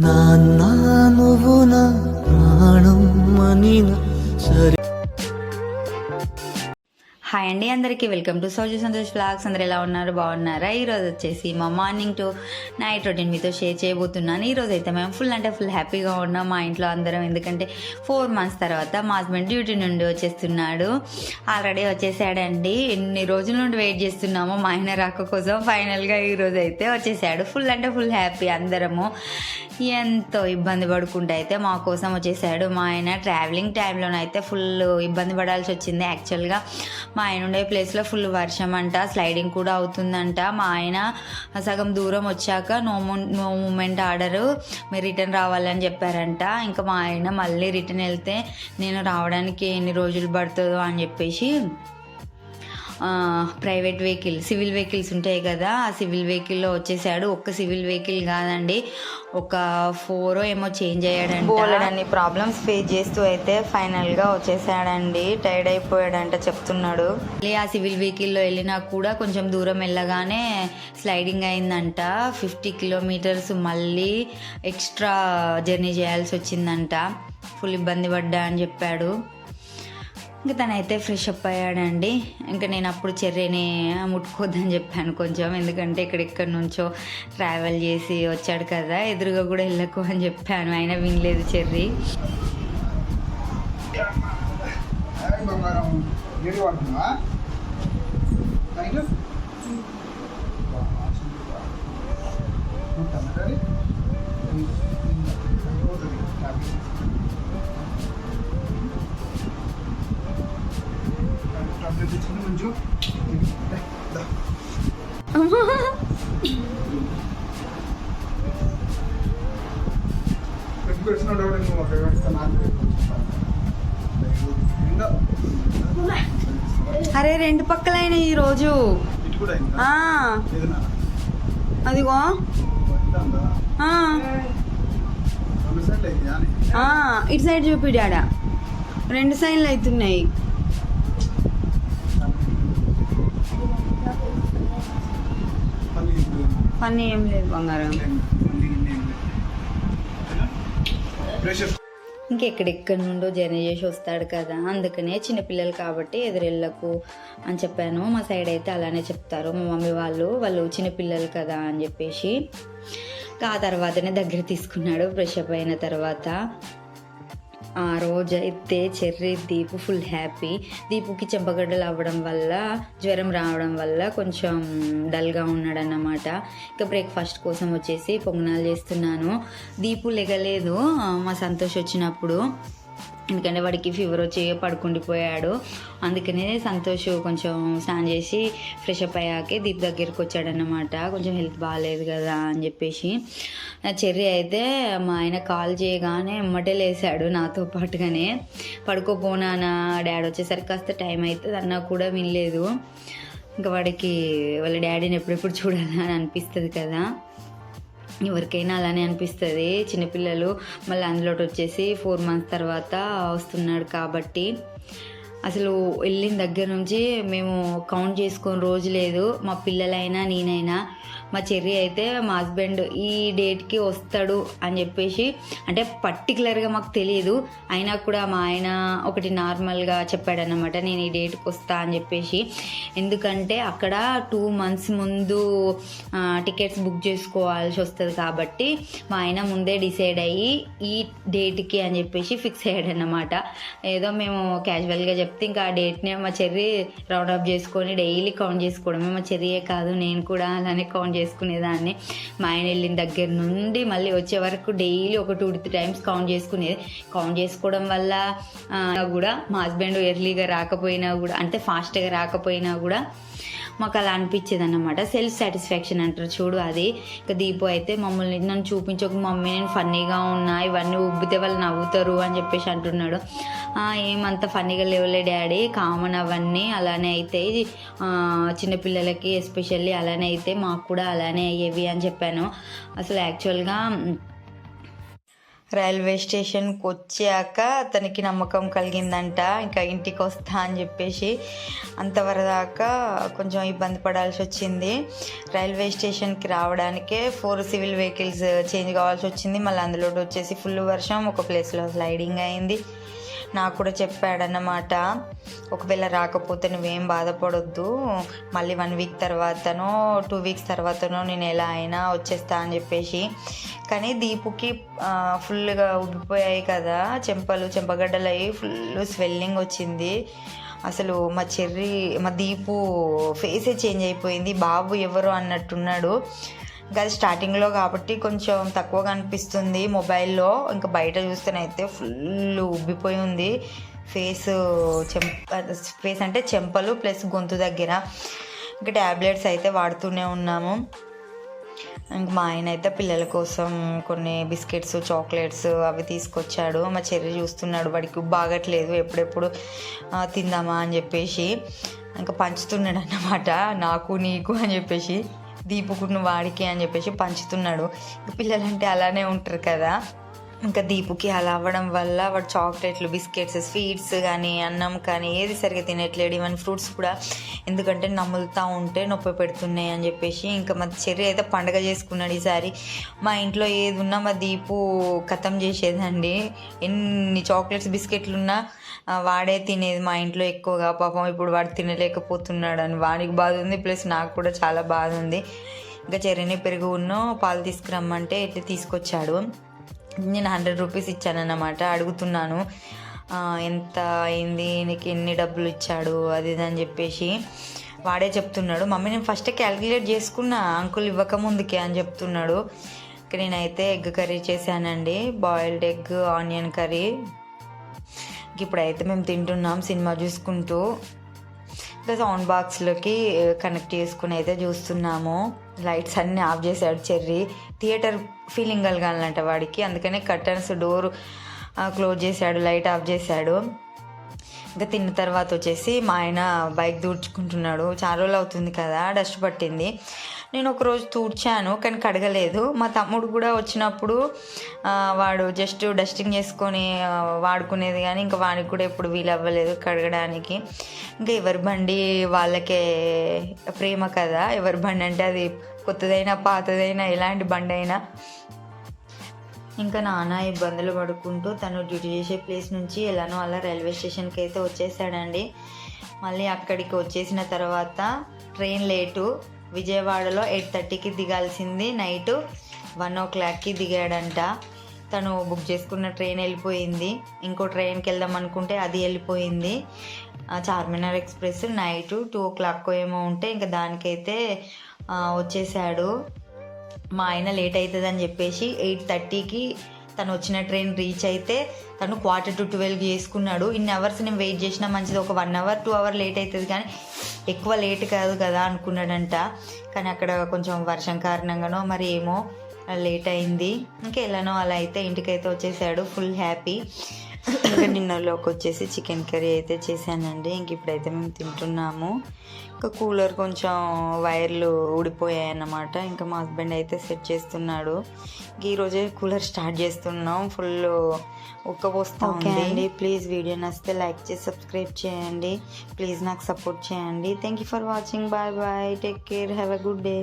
నాన్న నువ్వు నా ప్రాణం అని సరి హాయ్ అండి అందరికీ. వెల్కమ్ టు సౌజీ సంతోష్ ఫ్లాగ్స్ అందరు ఎలా ఉన్నారు? బాగున్నారా? ఈరోజు వచ్చేసి మా మార్నింగ్ టు నైట్ రొటీన్ మీతో షేర్ చేయబోతున్నాను. ఈరోజు అయితే మేము ఫుల్ అంటే ఫుల్ హ్యాపీగా ఉన్నాం మా ఇంట్లో అందరం. ఎందుకంటే ఫోర్ మంత్స్ తర్వాత మా హస్బెండ్ డ్యూటీ నుండి వచ్చేస్తున్నాడు. ఆల్రెడీ వచ్చేసాడండి. ఎన్ని రోజుల నుండి వెయిట్ చేస్తున్నామో. మా ఆయన రాక కోసం ఫైనల్గా ఈరోజు అయితే వచ్చేసాడు. ఫుల్ అంటే ఫుల్ హ్యాపీ అందరము. ఎంతో ఇబ్బంది పడుకుంటూ అయితే మా కోసం వచ్చేసాడు. మా ఆయన ట్రావెలింగ్ టైంలోనైతే ఫుల్ ఇబ్బంది పడాల్సి వచ్చింది. యాక్చువల్గా మా ఆయన ఉండే ప్లేస్లో ఫుల్ వర్షం అంట స్లైడింగ్ కూడా అవుతుందంట. మా ఆయన సగం దూరం వచ్చాక no mo- no movement order మీరు రిటర్న్ రావాలని చెప్పారంట. ఇంకా మా ఆయన మళ్ళీ రిటర్న్ వెళ్తే నేను రావడానికి ఎన్ని రోజులు పడుతుందో అని చెప్పేసి ప్రైవేట్ వెహికల్ సివిల్ వెహికల్స్ ఉంటాయి కదా ఆ సివిల్ వెహికల్లో వచ్చేసాడు. ఒక్క సివిల్ వెహికల్ కాదండి ఒక ఫోర్ ఏమో చేంజ్ అయ్యాడంట. బోలెడన్ని ప్రాబ్లమ్స్ ఫేస్ చేస్తూ అయితే ఫైనల్గా వచ్చేసాడండి. టైర్డ్ అయిపోయాడంట చెప్తున్నాడు. మళ్ళీ ఆ సివిల్ వెహికల్లో వెళ్ళినా కూడా కొంచెం దూరం వెళ్ళగానే స్లైడింగ్ అయిందంట. ఫిఫ్టీ కిలోమీటర్స్ మళ్ళీ ఎక్స్ట్రా జర్నీ చేయాల్సి వచ్చిందంట. ఫుల్ ఇబ్బంది పడ్డా అని చెప్పాడు. ఇంకా తనైతే ఫ్రెష్ అప్ అయ్యాడండి. ఇంకా నేను అప్పుడు చెర్రీని ముట్టుకోద్దని చెప్పాను కొంచెం. ఎందుకంటే ఇక్కడెక్కడి నుంచో ట్రావెల్ చేసి వచ్చాడు కదా ఎదురుగా కూడా వెళ్ళకు అని చెప్పాను. అయినా వినలేదు చెర్రీ. హాయ్ అరే రెండు పక్కలైన ఈ రోజు? అదిగో. ఇటు సైడ్ చూపి డాడా రెండు సైడ్లు అవుతున్నాయి పని ఏం లేదు బంగారం. ఇంకెక్కడెక్కడి నుండో జర్నీ చేసి వస్తాడు కదా. అందుకనే చిన్నపిల్లలు కాబట్టి ఎదురెళ్ళకు అని చెప్పాను. మా సైడ్ అయితే అలానే చెప్తారు. మా మమ్మీ వాళ్ళు వాళ్ళు చిన్నపిల్లలు కదా అని చెప్పేసి. ఆ తర్వాతనే దగ్గర తీసుకున్నాడు ఫ్రెష్ అప్ అయిన తర్వాత. ఆ రోజు అయితే చెర్రీ దీపు ఫుల్ హ్యాపీ దీపుకి చెంపగడ్డలు అవ్వడం వల్ల జ్వరం రావడం వల్ల కొంచెం డల్గా ఉన్నాడన్నమాట. ఇంకా బ్రేక్ఫాస్ట్ కోసం వచ్చేసి పొంగనాలు చేస్తున్నాను. దీపు లెగలేదు మా సంతోష్ వచ్చినప్పుడు ఎందుకంటే వాడికి ఫీవర్ వచ్చి పడుకుండిపోయాడు. అందుకనే సంతోష్ కొంచెం స్నాన్ చేసి ఫ్రెష్ అప్ అయ్యాకే దీప్ దగ్గరికి వచ్చాడనమాట కొంచెం హెల్త్ బాగాలేదు కదా అని చెప్పేసి. నా చెర్రీ అయితే మా ఆయన కాల్ చేయగానే ఎమ్మటే లేసాడు నాతో పాటుగానే. పడుకోపోనానా డాడీ వచ్చేసరికి కాస్త టైం అవుతుంది అన్నా కూడా వినలేదు. ఇంకా వాడికి వాళ్ళ డాడీని ఎప్పుడెప్పుడు చూడాలని అనిపిస్తుంది కదా. ఎవరికైనా అలానే అనిపిస్తుంది. చిన్నపిల్లలు మళ్ళీ అందులో వచ్చేసి ఫోర్ మంత్స్ తర్వాత వస్తున్నాడు కాబట్టి అసలు వెళ్ళిన దగ్గర నుంచి మేము కౌంట్ చేసుకొని రోజు లేదు. మా పిల్లలైనా నేనైనా మా చెర్రీ అయితే మా హస్బెండ్ ఈ డేట్కి వస్తాడు అని చెప్పేసి అంటే పర్టికులర్గా మాకు తెలియదు అయినా కూడా మా ఆయన ఒకటి నార్మల్గా చెప్పాడన్నమాట నేను ఈ డేట్కి వస్తా అని చెప్పేసి. ఎందుకంటే అక్కడ టూ మంత్స్ ముందు టికెట్స్ బుక్ చేసుకోవాల్సి వస్తుంది కాబట్టి మా ఆయన ముందే డిసైడ్ అయ్యి ఈ డేట్కి అని చెప్పేసి ఫిక్స్ అయ్యాడనమాట ఏదో మేము క్యాజువల్గా చెప్తే ఇంకా ఆ డేట్ని మా చెర్రీ రౌండ్ అప్ చేసుకొని డైలీ కౌంట్ చేసుకోవడమే. మా చెర్రీయే కాదు నేను కూడా అలానే కౌంట్ చేసుకునేదాన్ని. మా ఆయన వెళ్ళిన దగ్గర నుండి మళ్ళీ వచ్చే వరకు డైలీ ఒక టూ త్రీ టైమ్స్ కౌంట్ చేసుకునేది. కౌంట్ చేసుకోవడం వల్ల కూడా మా హస్బెండ్ ఎర్లీగా రాకపోయినా కూడా అంటే ఫాస్ట్గా రాకపోయినా కూడా మాకు అలా అనిపించేది అనమాట సెల్ఫ్ సాటిస్ఫాక్షన్ అంటారు చూడు అది. ఇక దీపు అయితే మమ్మల్ని నన్ను చూపించక మమ్మీ నేను ఫన్నీగా ఉన్నా ఇవన్నీ ఉబ్బితే వాళ్ళు నవ్వుతారు అని చెప్పేసి అంటున్నాడు. ఏమంత ఫన్నీగా లేవులే డాడీ కామన్ అవన్నీ అలానే అవుతాయి చిన్నపిల్లలకి ఎస్పెషల్లీ అలానే అయితే మాకు కూడా అలానే అయ్యేవి అని చెప్పాను. అసలు యాక్చువల్గా రైల్వే స్టేషన్కి వచ్చాక అతనికి నమ్మకం కలిగిందంట ఇంకా ఇంటికి వస్తా అని చెప్పేసి అంతవరదాకా కొంచెం ఇబ్బంది పడాల్సి వచ్చింది. రైల్వే స్టేషన్కి రావడానికే ఫోర్ సివిల్ వెహికల్స్ చేంజ్ కావాల్సి వచ్చింది. మళ్ళీ అందులో వచ్చేసి ఫుల్ వర్షం ఒక ప్లేస్లో స్లైడింగ్ అయింది. నాకు కూడా చెప్పాడన్నమాట. ఒకవేళ రాకపోతే నువ్వేం బాధపడొద్దు. మళ్ళీ వన్ వీక్ తర్వాతనో టూ వీక్స్ తర్వాతనో నేను ఎలా అయినా వచ్చేస్తా అని చెప్పేసి. కానీ దీపుకి ఫుల్గా ఉబ్బిపోయాయి కదా. చెంపలు చెంపగడ్డలు అయ్యి ఫుల్ స్వెల్లింగ్ వచ్చింది. అసలు మా చెర్రి మా దీపు ఫేసే చేంజ్ అయిపోయింది. బాబు ఎవరు అన్నట్టున్నాడు. ఇంకా అది స్టార్టింగ్లో కాబట్టి కొంచెం తక్కువగా అనిపిస్తుంది. మొబైల్లో ఇంకా బయట చూస్తేనైతే ఫుల్ ఉబ్బిపోయి ఉంది. ఫేస్ చెంప ఫేస్ అంటే చెంపలు ప్లస్ గొంతు దగ్గర. ఇంకా ట్యాబ్లెట్స్ అయితే వాడుతూనే ఉన్నాము. ఇంకా మా ఆయన అయితే పిల్లల కోసం కొన్ని బిస్కెట్స్ చాక్లెట్స్ అవి తీసుకొచ్చాడు. మా చెర్రి చూస్తున్నాడు వాడికి బాగట్లేదు ఎప్పుడెప్పుడు తిందామా అని చెప్పేసి. ఇంకా పంచుతున్నాడు అన్నమాట నాకు నీకు అని చెప్పేసి. దీపుకున్న వాడికి అని చెప్పేసి పంచుతున్నాడు. పిల్లలంటే అలానే ఉంటారు కదా. ఇంకా దీపుకి అలా అవ్వడం వల్ల వాడు చాక్లెట్లు బిస్కెట్స్ స్వీట్స్ కానీ అన్నం కానీ ఏది సరిగ్గా తినట్లేడు. ఈవెన్ ఫ్రూట్స్ కూడా ఎందుకంటే నములుతూ ఉంటే నొప్పి పెడుతున్నాయి అని చెప్పేసి ఇంకా మా చెర్రి అయితే పండగ చేసుకున్నాడు ఈసారి. మా ఇంట్లో ఏది ఉన్నా మా దీపు ఖతం చేసేదండి. ఎన్ని చాక్లెట్స్ బిస్కెట్లు ఉన్నా వాడే తినేది మా ఇంట్లో ఎక్కువగా. పాపం ఇప్పుడు వాడు తినలేకపోతున్నాడు అని వాడికి బాధ ఉంది. ప్లస్ నాకు కూడా చాలా బాధ ఉంది. ఇంకా చెర్రీని పెరుగు ఉన్నో పాలు తీసుకురమ్మంటే ఇట్లా తీసుకొచ్చాడు. నేను హండ్రెడ్ రూపీస్ ఇచ్చానన్నమాట అడుగుతున్నాను. ఎంత అయింది నీకు ఎన్ని డబ్బులు ఇచ్చాడు అది ఇది అని చెప్పేసి వాడే చెప్తున్నాడు. మమ్మీ నేను ఫస్ట్ క్యాలిక్యులేట్ చేసుకున్నా అంకుల్ ఇవ్వకముందుకే అని చెప్తున్నాడు. ఇక నేనైతే ఎగ్ కర్రీ చేశానండి బాయిల్డ్ ఎగ్ ఆనియన్ కర్రీ. ఇప్పుడైతే మేము తింటున్నాం సినిమా చూసుకుంటూ. సౌండ్ బాక్స్లోకి కనెక్ట్ చేసుకుని అయితే చూస్తున్నాము. లైట్స్ అన్నీ ఆఫ్ చేశాడు చెర్రీ. థియేటర్ ఫీలింగ్ కలగాలంట వాడికి. అందుకనే కర్టన్స్ డోర్ క్లోజ్ చేశాడు లైట్ ఆఫ్ చేశాడు. ఇంకా తిన్న తర్వాత వచ్చేసి మా ఆయన బైక్ దూడ్చుకుంటున్నాడు. చాలా రోజులు అవుతుంది కదా డస్ట్ పట్టింది. నేను ఒకరోజు తూడ్చాను కానీ కడగలేదు. మా తమ్ముడు కూడా వచ్చినప్పుడు వాడు జస్ట్ డస్టింగ్ చేసుకొని వాడుకునేది కానీ ఇంకా వాడికి కూడా ఎప్పుడు వీలు అవ్వలేదు కడగడానికి. ఇంకా ఎవరి బండి వాళ్ళకే ప్రేమ కదా. ఎవరి బండి అంటే అది కొత్తదైనా పాతదైనా ఎలాంటి బండి అయినా. ఇంకా నాన్న ఇబ్బందులు పడుకుంటూ తను డ్యూటీ చేసే ప్లేస్ నుంచి ఎలానో అలా రైల్వే స్టేషన్కి అయితే వచ్చేసాడండి. మళ్ళీ అక్కడికి వచ్చేసిన తర్వాత ట్రైన్ లేటు. విజయవాడలో ఎయిట్ థర్టీకి దిగాల్సింది నైట్ వన్ ఓ క్లాక్కి దిగాడంట. తను బుక్ చేసుకున్న ట్రైన్ వెళ్ళిపోయింది. ఇంకో ట్రైన్కి వెళ్దాం అనుకుంటే అది వెళ్ళిపోయింది. Charminar Express night two o'clock ఏమో ఉంటే ఇంకా దానికైతే వచ్చేసాడు మా ఆయన లేట్ అవుతుంది అని చెప్పేసి ఎయిట్ థర్టీకి తను వచ్చిన ట్రైన్ రీచ్ అయితే తను క్వార్టర్ టు ట్వెల్వ్ చేసుకున్నాడు. ఇన్ని అవర్స్ నేను వెయిట్ చేసినా మంచిది. ఒక one hour two hour late అవుతుంది కానీ ఎక్కువ లేట్ కాదు కదా అనుకున్నాడంట. కానీ అక్కడ కొంచెం వర్షం కారణంగానో మరి ఏమో లేట్ అయింది. ఇంకా ఎలానో అలా అయితే ఇంటికైతే వచ్చేసాడు. ఫుల్ హ్యాపీ ఇంకా డిన్నర్లోకి వచ్చేసి చికెన్ కర్రీ అయితే చేశానండి. ఇంక ఇప్పుడైతే మేము తింటున్నాము. ఇంకా కూలర్ కొంచెం వైర్లు ఊడిపోయాయి అన్నమాట ఇంకా మా హస్బెండ్ అయితే సెట్ చేస్తున్నాడు. ఇంక ఈరోజే కూలర్ స్టార్ట్ చేస్తున్నాం. ఫుల్ ఉక్కబోస్తా ఉంది. ప్లీజ్ వీడియో నచ్చితే లైక్ చేసి సబ్స్క్రైబ్ చేయండి. ప్లీజ్ నాకు సపోర్ట్ చేయండి. Thank you for watching. Bye bye. Take care. Have a good day.